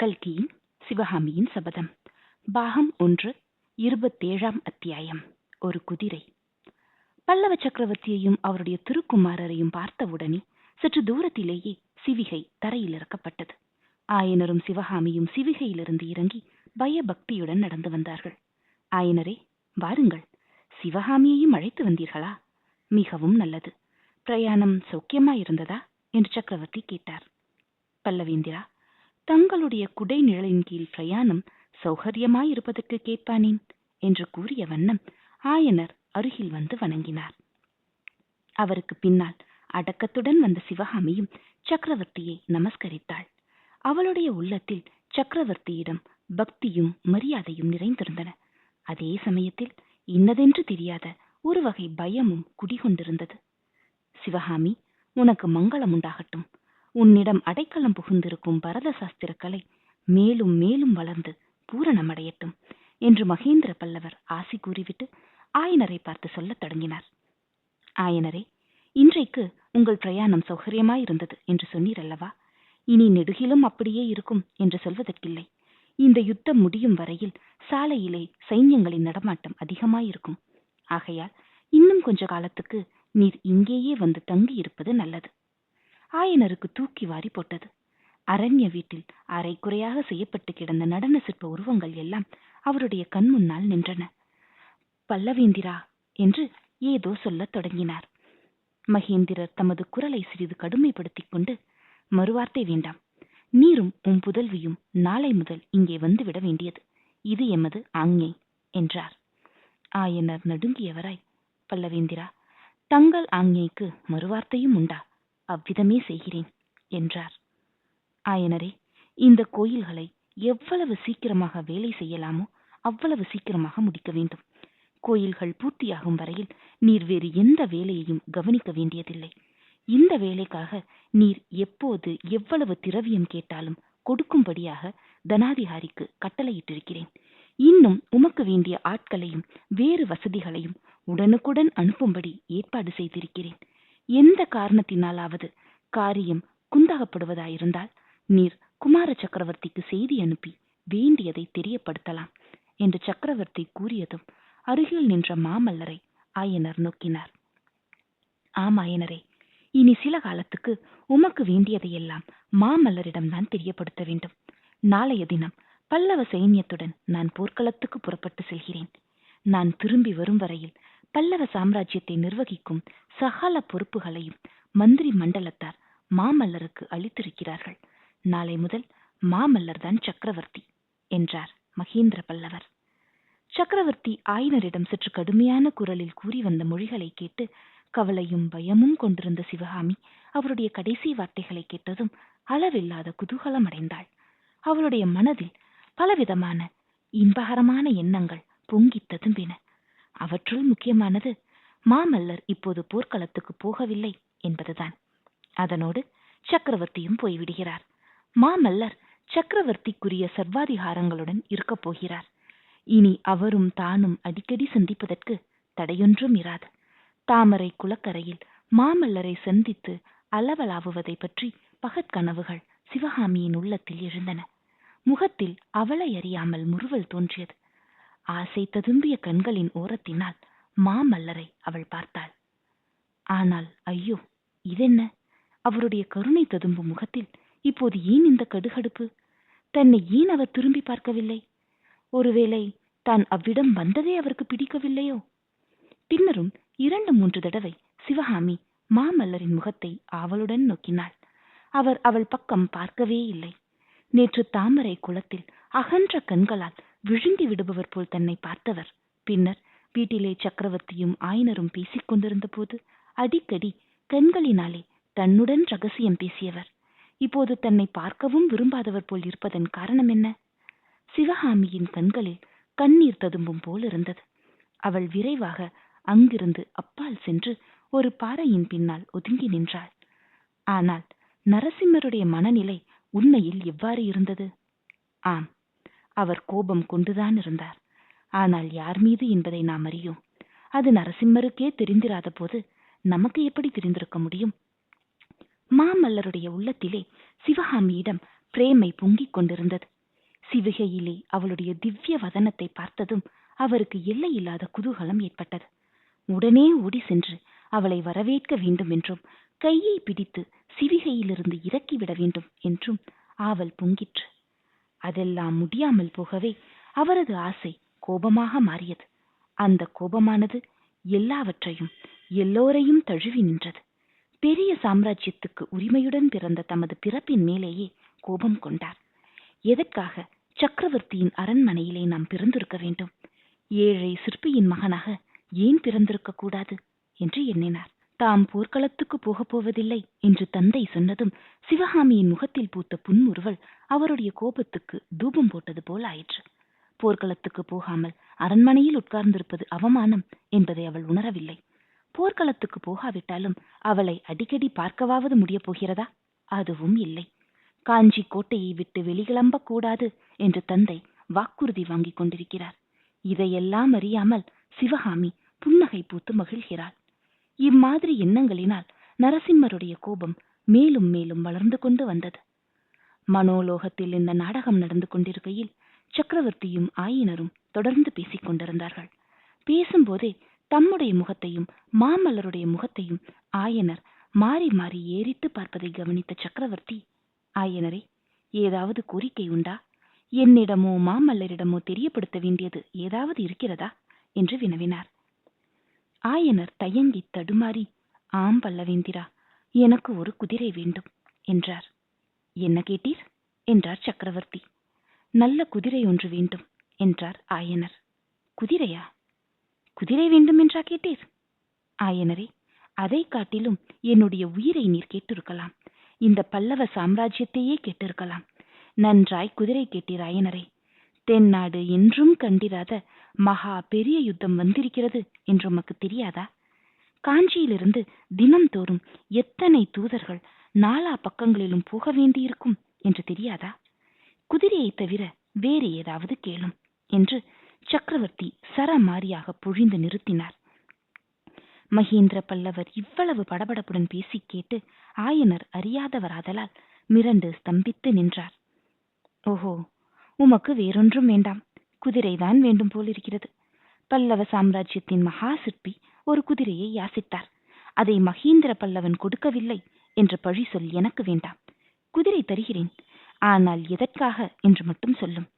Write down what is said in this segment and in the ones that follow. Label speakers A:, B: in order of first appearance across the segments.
A: கல்கியின் சிவகாமியின் சபதம். பாகம் ஒன்று இருபத்தேழாம் அத்தியாயம் ஒரு குதிரை. பல்லவ சக்கரவர்த்தியையும் அவருடைய திருக்குமாரரையும் பார்த்தவுடனே சற்று தூரத்திலேயே சிவிகை தரையில் இறக்கப்பட்டது. ஆயனரும் சிவகாமியும் சிவிகையிலிருந்து இறங்கி பயபக்தியுடன் நடந்து வந்தார்கள். ஆயனரே வாருங்கள். சிவகாமியையும் அழைத்து வந்தீர்களா? மிகவும் நல்லது. பிரயாணம் சௌக்கியமாயிருந்ததா? என்று சக்கரவர்த்தி கேட்டார். பல்லவேந்திரா தங்களுடைய குடை நிழலின் கீழ் பிரயாணம் சௌகரியமாயிருப்பதற்கு கேட்பானேன்? என்று கூறிய வண்ணம் ஆயனர் அருகில் வந்து வணங்கினார். அவருக்கு பின்னால் அடக்கத்துடன் வந்த சிவகாமியும் சக்கரவர்த்தியை நமஸ்கரித்தாள். அவளுடைய உள்ளத்தில் சக்கரவர்த்தியிடம் பக்தியும் மரியாதையும் நிறைந்திருந்தன. அதே சமயத்தில் இன்னதென்று தெரியாத ஒரு வகை பயமும் குடிகொண்டிருந்தது. சிவகாமி உனக்கு மங்களம் உண்டாகட்டும். உன்னிடம் அடைக்கலம் புகுந்திருக்கும் பரத சாஸ்திர கலை மேலும் மேலும் வளர்ந்து பூரணமடையட்டும் என்று மகேந்திர பல்லவர் ஆசி கூறிவிட்டு ஆயனரை பார்த்து சொல்லத் தொடங்கினார். ஆயனரே இன்றைக்கு உங்கள் பிரயாணம் சௌகரியமாயிருந்தது என்று சொன்னீர் அல்லவா இனி நெடுகிலும் அப்படியே இருக்கும் என்று சொல்வதற்கில்லை. இந்த யுத்தம் முடியும் வரையில் சாலையிலே சைன்யங்களின் நடமாட்டம் அதிகமாயிருக்கும். ஆகையால் இன்னும் கொஞ்ச காலத்துக்கு நீர் இங்கேயே வந்து தங்கி இருப்பது நல்லது. ஆயனருக்கு தூக்கி வாரி போட்டது. அரண்ய வீட்டில் அரைக்குறையாக செய்யப்பட்டு கிடந்த நடன சிற்ப உருவங்கள் எல்லாம் அவருடைய கண் முன்னால் நின்றன. பல்லவேந்திரா என்று ஏதோ சொல்லத் தொடங்கினார். மகேந்திரர் தமது குரலை சிறிது கடுமைப்படுத்திக் கொண்டு மறுவார்த்தை வேண்டாம். நீரும் உம் புதல்வியும் நாளை முதல் இங்கே வந்துவிட வேண்டியது. இது எமது ஆஞ்ஞை என்றார். ஆயனர் நடுங்கியவராய் பல்லவேந்திரா தங்கள் ஆஞ்ஞைக்கு மறுவார்த்தையும் உண்டா? அவ்விதமே செய்கிறேன் என்றார். ஆயனரே இந்த கோயில்களை எவ்வளவு சீக்கிரமாக வேலை செய்யலாமோ அவ்வளவு சீக்கிரமாக முடிக்க வேண்டும். கோயில்கள் பூர்த்தியாகும் வரையில் நீர் வேறு எந்த வேலையையும் கவனிக்க வேண்டியதில்லை. இந்த வேலைக்காக நீர் எப்போது எவ்வளவு திரவியம் கேட்டாலும் கொடுக்கும்படியாக தனாதிகாரிக்கு கட்டளையிட்டிருக்கிறேன். இன்னும் உமக்கு வேண்டிய ஆட்களையும் வேறு வசதிகளையும் உடனுக்குடன் அனுப்பும்படி ஏற்பாடு செய்திருக்கிறேன். எந்த காரணத்தினாலாவது காரியம் குந்தாகப்படுவதாயிருந்தால் நீர் குமார சக்கரவர்த்திக்கு செய்தி அனுப்பி வேண்டியதை தெரியப்படுத்தலாம் என்று சக்கரவர்த்தி கூறியதும் அருகில் நின்ற மாமல்லரை ஆயனர் நோக்கினார். ஆமாயனரே இனி சில காலத்துக்கு உமக்கு வேண்டியதையெல்லாம் மாமல்லரிடம் நான் தெரியப்படுத்த வேண்டும். நாளைய தினம் பல்லவ சைன்யத்துடன் நான் போர்க்களத்துக்கு புறப்பட்டு செல்கிறேன். நான் திரும்பி வரும் வரையில் பல்லவ சாம்ராஜ்யத்தை நிர்வகிக்கும் சகல பொறுப்புகளையும் மந்திரி மண்டலத்தார் மாமல்லருக்கு அளித்திருக்கிறார்கள். நாளை முதல் மாமல்லர் தான் சக்கரவர்த்தி என்றார் மகேந்திர பல்லவர். சக்கரவர்த்தி ஆயினரிடம் சற்று கடுமையான குரலில் கூறி வந்த மொழிகளை கேட்டு கவலையும் பயமும் கொண்டிருந்த சிவகாமி அவருடைய கடைசி வார்த்தைகளை கேட்டதும் அளவில்லாத குதூகலம் அடைந்தாள் அவளுடைய மனதில் பலவிதமான இன்பகரமான எண்ணங்கள் பொங்கித் ததும்பின அவற்றுள் முக்கியமானது மாமல்லர் இப்போது போர்க்களத்துக்கு போகவில்லை என்பதுதான். அதனோடு சக்கரவர்த்தியும் போய்விடுகிறார். மாமல்லர் சக்கரவர்த்திக்குரிய சர்வாதிகாரங்களுடன் இருக்கப் போகிறார். இனி அவரும் தானும் அடிக்கடி சந்திப்பதற்கு தடையொன்றும் இராது. தாமரை குளக்கரையில் மாமல்லரை சந்தித்து அளவலாவுவதை பற்றி பகற்கனவுகள் சிவகாமியின் உள்ளத்தில் எழுந்தன. முகத்தில் அவளை அறியாமல் முறுவல் தோன்றியது. ஆசை ததும்பிய கண்களின் ஓரத்தினால் மாமல்லரை அவள் பார்த்தாள். ஆனால் ஐயோ இதென்ன? அவருடைய கருணை ததும்பும் முகத்தில் இப்போது ஏன் இந்த கடுகடுப்பு? தன்னை ஏன் அவர் திரும்பி பார்க்கவில்லை? ஒருவேளை தான் அவ்விடம் வந்ததே அவருக்கு பிடிக்கவில்லையோ? பின்னரும் இரண்டு மூன்று தடவை சிவகாமி மாமல்லரின் முகத்தை ஆவலுடன் நோக்கினாள். அவர் அவள் பக்கம் பார்க்கவே இல்லை. நேற்று தாமரை குளத்தில் அகன்ற கண்களால் விழுங்கி விடுபவர் போல் தன்னை பார்த்தவர். பின்னர் வீட்டிலே சக்கரவர்த்தியும் ஆயனரும் பேசிக் கொண்டிருந்த போது அடிக்கடி கண்களினாலே தன்னுடன் ரகசியம் பேசியவர். இப்போது தன்னை பார்க்கவும் விரும்பாதவர் போல் இருப்பதன் காரணம் என்ன? சிவகாமியின் கண்களில் கண்ணீர் ததும்பும் போல் இருந்தது. அவள் விரைவாக அங்கிருந்து அப்பால் சென்று ஒரு பாறையின் பின்னால் ஒதுங்கி நின்றாள். ஆனால் நரசிம்மருடைய மனநிலை உண்மையில் எவ்வாறு இருந்தது? ஆம் அவர் கோபம் கொண்டுதான் இருந்தார். ஆனால் யார் மீது என்பதை நாம் அறியோம். அது நரசிம்மருக்கே தெரிந்திராத போது நமக்கு எப்படி தெரிந்திருக்க முடியும்? மாமல்லருடைய உள்ளத்திலே சிவகாமியிடம் பிரேமை பொங்கிக் கொண்டிருந்தது. சிவிகையிலே அவளுடைய திவ்ய வதனத்தை பார்த்ததும் அவருக்கு எல்லையில்லாத குதூகலம் ஏற்பட்டது. உடனே ஓடி சென்று அவளை வரவேற்க வேண்டும் என்றும் கையை பிடித்து சிவிகையிலிருந்து இறக்கிவிட வேண்டும் என்றும் ஆவல் பொங்கிற்று. அதெல்லாம் முடியாமல் போகவே அவரது ஆசை கோபமாக மாறியது. அந்த கோபமானது எல்லாவற்றையும் எல்லோரையும் தழுவி நின்றது. பெரிய சாம்ராஜ்யத்துக்கு உரிமையுடன் பிறந்த தமது பிறப்பின் மேலேயே கோபம் கொண்டார். எதற்காக சக்கரவர்த்தியின் அரண்மனையிலே நாம் பிறந்திருக்க வேண்டும்? ஏழை சிற்பியின் மகனாக ஏன் பிறந்திருக்க கூடாது? என்று எண்ணினார். தாம் போர்க்களத்துக்கு போகப் போவதில்லை என்று தந்தை சொன்னதும் சிவகாமியின் முகத்தில் பூத்த புன்முறுவல் அவருடைய கோபத்துக்கு தூபம் போட்டது போல் ஆயிற்று. போர்க்களத்துக்கு போகாமல் அரண்மனையில் உட்கார்ந்திருப்பது அவமானம் என்பதை அவள் உணரவில்லை. போர்க்களத்துக்கு போகாவிட்டாலும் அவளை அடிக்கடி பார்க்கவாவது முடியப் போகிறதா? அதுவும் இல்லை. காஞ்சி கோட்டையை விட்டு வெளிகிளம்பக் கூடாது என்று தந்தை வாக்குறுதி வாங்கிக் கொண்டிருக்கிறார். இதையெல்லாம் அறியாமல் சிவகாமி புன்னகை பூத்து மகிழ்கிறாள். இம்மாதிரி எண்ணங்களினால் நரசிம்மருடைய கோபம் மேலும் மேலும் வளர்ந்து கொண்டு வந்தது. மனோலோகத்தில் இந்த நாடகம் நடந்து கொண்டிருக்கையில் சக்கரவர்த்தியும் ஆயினரும் தொடர்ந்து பேசிக் கொண்டிருந்தார்கள். பேசும்போதே தம்முடைய முகத்தையும் மாமல்லருடைய முகத்தையும் ஆயனர் மாறி மாறி ஏறித்து பார்ப்பதை கவனித்த சக்கரவர்த்தி ஆயனரே ஏதாவது கோரிக்கை உண்டா? என்னிடமோ மாமல்லரிடமோ தெரியப்படுத்த வேண்டியது ஏதாவது இருக்கிறதா? என்று வினவினார். ஆயனர் தயங்கி தடுமாறி ஆம் பல்லவேந்திரா எனக்கு ஒரு குதிரை வேண்டும் என்றார். என்ன கேட்டீர்? என்றார் சக்கரவர்த்தி. நல்ல குதிரை ஒன்று வேண்டும் என்றார் ஆயனர். குதிரையா? குதிரை வேண்டும் என்றா கேட்டீர்? ஆயனரே அதை காட்டிலும் என்னுடைய உயிரை நீர் கேட்டிருக்கலாம். இந்த பல்லவ சாம்ராஜ்யத்தையே கேட்டிருக்கலாம். நன்றாய் குதிரை கேட்டீர் ஆயனரே. தென்னாடு என்றும் கண்டிராத மகா பெரிய யுத்தம் வந்திருக்கிறது என்று உமக்கு தெரியாதா? காஞ்சியிலிருந்து தினம்தோறும் எத்தனை தூதர்கள் நாலா பக்கங்களிலும் போக வேண்டியிருக்கும் என்று தெரியாதா? குதிரையை தவிர வேறு ஏதாவது கேளும் என்று சக்கரவர்த்தி சரமாரியாக பொழிந்து நிறுத்தினார். மகேந்திர பல்லவர் இவ்வளவு படபடப்புடன் பேசிக் கேட்டு ஆயனர் அறியாதவராதலால் மிரண்டு ஸ்தம்பித்து நின்றார். ஓஹோ உமக்கு வேறொன்றும் வேண்டாம். குதிரைதான் வேண்டும் போலிருக்கிறது. பல்லவ சாம்ராஜ்யத்தின் மகா சிற்பி ஒரு குதிரையை யாசித்தார். அதை மகேந்திர பல்லவன் கொடுக்கவில்லை என்ற பழி சொல் எனக்கு வேண்டாம். குதிரை தருகிறேன். ஆனால் எதற்காக என்று மட்டும் சொல்லும்.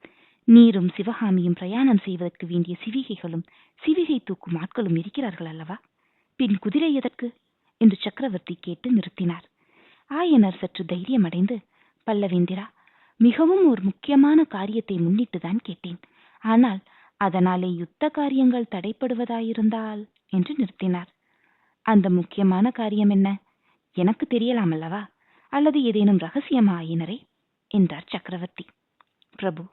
A: நீரும் சிவகாமியும் பிரயாணம் செய்வதற்கு வேண்டிய சிவிகைகளும் சிவிகை தூக்கும் ஆட்களும் இருக்கிறார்கள் அல்லவா? பின் குதிரை எதற்கு? என்று சக்கரவர்த்தி கேட்டு நிறுத்தினார். ஆயனர் சற்று தைரியமடைந்து பல்லவேந்திரா மிகவும் ஒரு முக்கியமான காரியத்தை முன்னிட்டுதான் கேட்டேன். ஆனால் அதனாலே யுத்த காரியங்கள் தடைப்படுவதாயிருந்தால் என்று நிறுத்தினார். அந்த முக்கியமான காரியம் என்ன? எனக்கு தெரியலாம் அல்லவா அல்லது ஏதேனும் ரகசியமா ஆயினரே என்றார் சக்கரவர்த்தி. பிரபு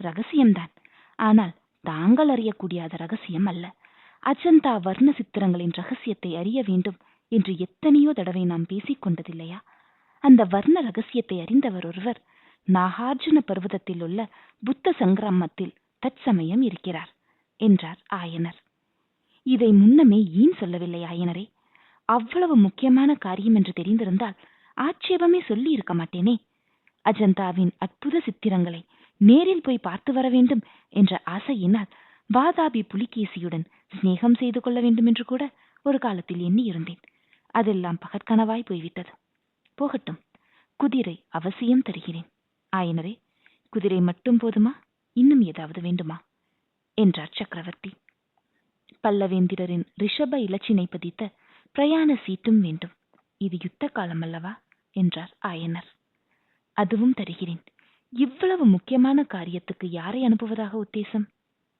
A: ரகசியம்தான். ஆனால் தாங்கள் அறியக்கூடியாத ரகசியம் அல்ல. அஜந்தா வர்ண சித்திரங்களின் ரகசியத்தை அறிய வேண்டும் என்று எத்தனையோ தடவை நாம் பேசிக் கொண்டதில்லையா? அந்த வர்ண ரகசியத்தை அறிந்தவர் ஒருவர் நாகார்ஜுன பர்வதத்தில் உள்ள புத்த சங்கிராமத்தில் தற்சமயம் இருக்கிறார் என்றார் ஆயனர். இதை முன்னமே ஏன் சொல்லவில்லை ஆயனரே? அவ்வளவு முக்கியமான காரியம் என்று தெரிந்திருந்தால் ஆட்சேபமே சொல்லி இருக்க மாட்டேனே? அஜந்தாவின் அற்புத சித்திரங்களை நேரில் போய் பார்த்து வர வேண்டும் என்ற ஆசையினால் வாதாபி புலிகேசியுடன் சிநேகம் செய்து கொள்ள வேண்டும் என்று கூட ஒரு காலத்தில் எண்ணி இருந்தேன் அதெல்லாம் பகற்கனவாய் போய்விட்டது. போகட்டும் குதிரை அவசியம் தருகிறேன். ஆயனரே குதிரை மட்டும் போதுமா? இன்னும் ஏதாவது வேண்டுமா? என்றார் சக்கரவர்த்தி. பல்லவேந்திரரின் ரிஷப இலச்சினை பதித்த பிரயாண சீட்டும் வேண்டும். இது யுத்த காலம் அல்லவா என்றார் ஆயனர். அதுவும் தருகிறேன். இவ்வளவு முக்கியமான காரியத்துக்கு யாரை அனுப்புவதாக உத்தேசம்?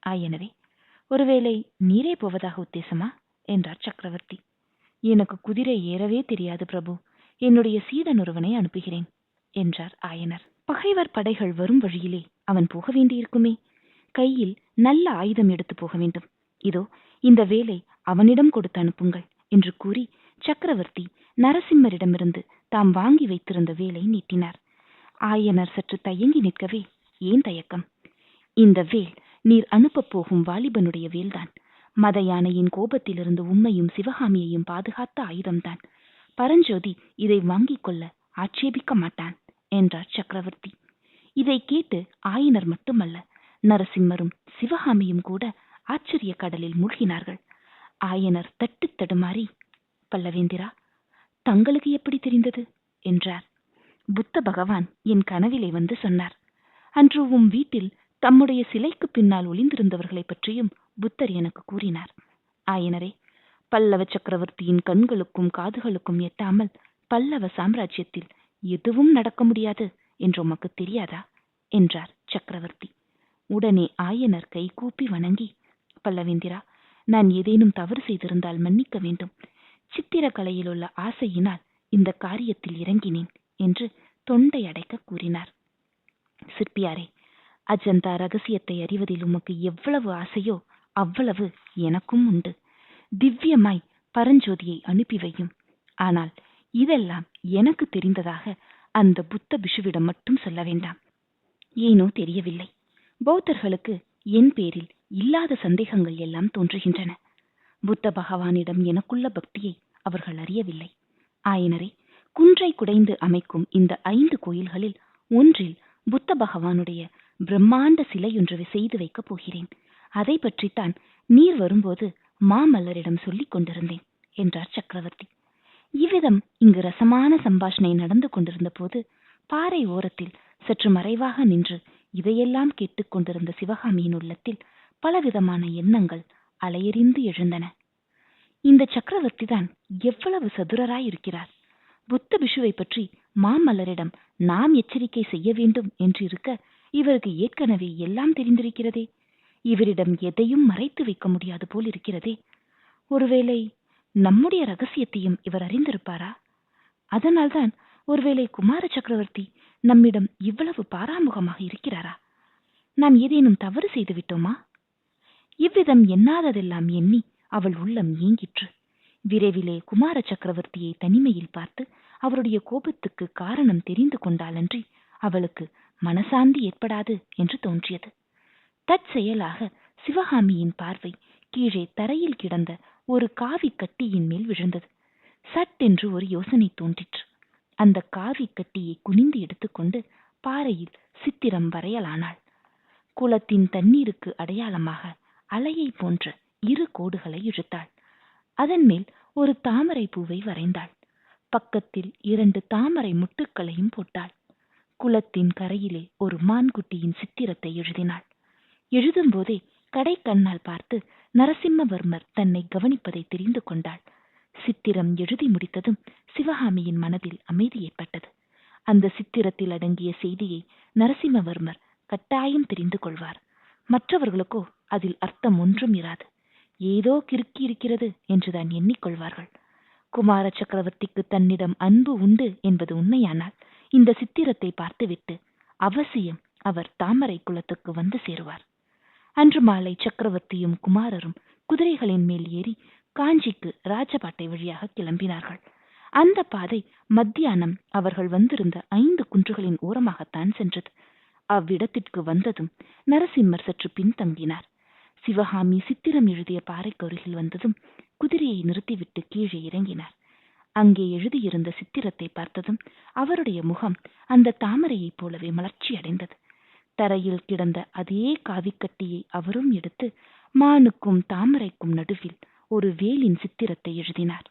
A: ஆயனரே ஒருவேளை நீரே போவதாக உத்தேசமா? என்றார் சக்கரவர்த்தி. எனக்கு குதிரை ஏறவே தெரியாது பிரபு. என்னுடைய சீடன் ஒருவனை அனுப்புகிறேன் என்றார் ஆயனர். பகைவர் படைகள் வரும் வழியிலே அவன் போக வேண்டியிருக்குமே. கையில் நல்ல ஆயுதம் எடுத்து போக வேண்டும். இதோ இந்த வேலை அவனிடம் கொடுத்து அனுப்புங்கள் என்று கூறி சக்கரவர்த்தி நரசிம்மரிடமிருந்து தாம் வாங்கி வைத்திருந்த வேலை நீட்டினார். ஆயனர் சற்று தயங்கி நிற்கவே ஏன் தயக்கம்? இந்த வேல் நீர் அனுப்பப் போகும் வாலிபனுடைய வேல்தான். மத யானையின் கோபத்திலிருந்து உம்மையும் சிவகாமியையும் பாதுகாத்த ஆயுதம்தான். பரஞ்சோதி இதை வாங்கிக் கொள்ள ஆட்சேபிக்க மாட்டான் என்றார் சக்கரவர்த்தி. இதை கேட்டு ஆயனர் மட்டுமல்ல நரசிம்மரும் சிவகாமியும் கூட ஆச்சரிய கடலில் மூழ்கினார்கள். ஆயனர் தட்டு தடுமாறி பல்லவேந்திரா தங்களுக்கு எப்படி தெரிந்தது? என்றார். புத்த பகவான் என் கனவிலே வந்து சொன்னார் அன்று உம் வீட்டில் தம்முடைய சிலைக்கு பின்னால் ஒளிந்திருந்தவர்களைப் பற்றியும் புத்தர் எனக்கு கூறினார். ஆயனரே பல்லவ சக்கரவர்த்தியின் கண்களுக்கும் காதுகளுக்கும் எட்டாமல் பல்லவ சாம்ராஜ்யத்தில் எதுவும் நடக்க முடியாது. என்று உமக்கு தெரியாதா? என்றார் சக்கரவர்த்தி. உடனே ஆயனர் கை கூப்பி வணங்கி பல்லவேந்திரா நான் ஏதேனும் தவறு செய்திருந்தால் மன்னிக்க வேண்டும். சித்திரக்கலையில் உள்ள ஆசையினால் இந்த காரியத்தில் இறங்கினேன் என்று தொண்டை அடைக்க கூறினார். சிற்பியாரே அஜந்தா ரகசியத்தை அறிவதில் உமக்கு எவ்வளவு ஆசையோ அவ்வளவு எனக்கும் உண்டு. திவ்யமாய் பரஞ்சோதியை அனுப்பி வையும். ஆனால் இதெல்லாம் எனக்கு தெரிந்ததாக அந்த புத்த பிஷுவிடம் மட்டும் சொல்ல வேண்டாம். ஏனோ தெரியவில்லை. பௌத்தர்களுக்கு என் பேரில் இல்லாத சந்தேகங்கள் எல்லாம் தோன்றுகின்றன. புத்த பகவானிடம் எனக்குள்ள பக்தியை அவர்கள் அறியவில்லை. ஆயனரே குன்றை குடைந்து அமைக்கும் இந்த ஐந்து கோயில்களில் ஒன்றில் புத்த பகவானுடைய பிரம்மாண்ட சிலையொன்று செய்து வைக்கப் போகிறேன். அதை பற்றித்தான் நீர் வரும்போது மாமல்லரிடம் சொல்லிக் கொண்டிருந்தேன் என்றார் சக்கரவர்த்தி. இவ்விதம் இங்கு ரசமான சம்பாஷணை நடந்து கொண்டிருந்த போது பாறை ஓரத்தில் சற்று மறைவாக நின்று இதையெல்லாம் கேட்டுக் கொண்டிருந்த சிவகாமியின் உள்ளத்தில் பலவிதமான எண்ணங்கள் அலையெறிந்து எழுந்தன. இந்த சக்கரவர்த்தி தான் எவ்வளவு சதுரராயிருக்கிறார்? புத்த பிஷுவை பற்றி மாமல்லரிடம் நாம் எச்சரிக்கை செய்ய வேண்டும் என்று இருக்க இவருக்கு ஏற்கனவே எல்லாம் தெரிந்திருக்கிறதே. இவரிடம் எதையும் மறைத்து வைக்க முடியாது போல் இருக்கிறதே ஒருவேளை நம்முடைய ரகசியத்தையும் இவர் அறிந்திருப்பாரா? அதனால்தான் ஒருவேளை குமார சக்கரவர்த்தி நம்மிடம் இவ்வளவு பாராமுகமாக இருக்கிறாரா? நாம் ஏதேனும் தவறு செய்து விட்டோமா? இவ்விதம் எண்ணாததெல்லாம் எண்ணி அவள் உள்ளம் ஏங்கிற்று. விரைவிலே குமார சக்கரவர்த்தியை தனிமையில் பார்த்து அவருடைய கோபத்துக்கு காரணம் தெரிந்து கொண்டாலன்றி அவளுக்கு மனசாந்தி ஏற்படாது என்று தோன்றியது. தற்செயலாக சிவகாமியின் பார்வை கீழே தரையில் கிடந்த ஒரு காவி கட்டியின் மேல் விழுந்தது. சட்டென்று ஒரு யோசனை தோன்றிற்று. அந்த காவி கட்டியை குனிந்து எடுத்துக்கொண்டு பாறையில் சித்திரம் வரையலானாள். குளத்தின் தண்ணீருக்கு அடையாளமாக அலையை போன்ற இரு கோடுகளை இழுத்தாள். அதன் மேல் ஒரு தாமரை பூவை வரைந்தாள். பக்கத்தில் இரண்டு தாமரை முட்டுக்களையும் போட்டாள். குளத்தின் கரையிலே ஒரு மான்குட்டியின் சித்திரத்தை எழுதினாள். எழுதும்போதே கடை கண்ணால் பார்த்து நரசிம்மவர்மர் தன்னை கவனிப்பதை தெரிந்து கொண்டாள். சித்திரம் எழுதி முடித்ததும் சிவகாமியின் மனதில் அமைதி ஏற்பட்டது. அந்த சித்திரத்தில் அடங்கிய செய்தியை நரசிம்மவர்மர் கட்டாயம் தெரிந்து கொள்வார். மற்றவர்களுக்கோ அதில் அர்த்தம் ஒன்றும் இராது. ஏதோ கிறுக்கி இருக்கிறது என்றுதான் எண்ணிக்கொள்வார்கள். குமார சக்கரவர்த்திக்கு தன்னிடம் அன்பு உண்டு என்பது உண்மையானால் இந்த சித்திரத்தை பார்த்துவிட்டு அவசியம் அவர் தாமரை குளத்துக்கு வந்து சேருவார். அன்று மாலை சக்கரவர்த்தியும் குமாரரும் குதிரைகளின் மேல் ஏறி காஞ்சிக்கு ராஜபாட்டை வழியாக கிளம்பினார்கள். அந்த பாதை மத்தியானம் அவர்கள் வந்திருந்த ஐந்து குன்றுகளின் ஓரமாகத்தான் சென்றது. அவ்விடத்திற்கு வந்ததும் நரசிம்மர் சற்று பின்தங்கினார். சிவகாமி சித்திரம் எழுதிய பாறைக்கு அருகில் வந்ததும் குதிரையை நிறுத்திவிட்டு கீழே இறங்கினார். அங்கே எழுதியிருந்த சித்திரத்தை பார்த்ததும் அவருடைய முகம் அந்த தாமரையைப் போலவே மலர்ச்சி அடைந்தது தரையில் கிடந்த அதே காவிக்கட்டியை அவரும் எடுத்து மானுக்கும் தாமரைக்கும் நடுவில் ஒரு வேலின் சித்திரத்தை எழுதினார்.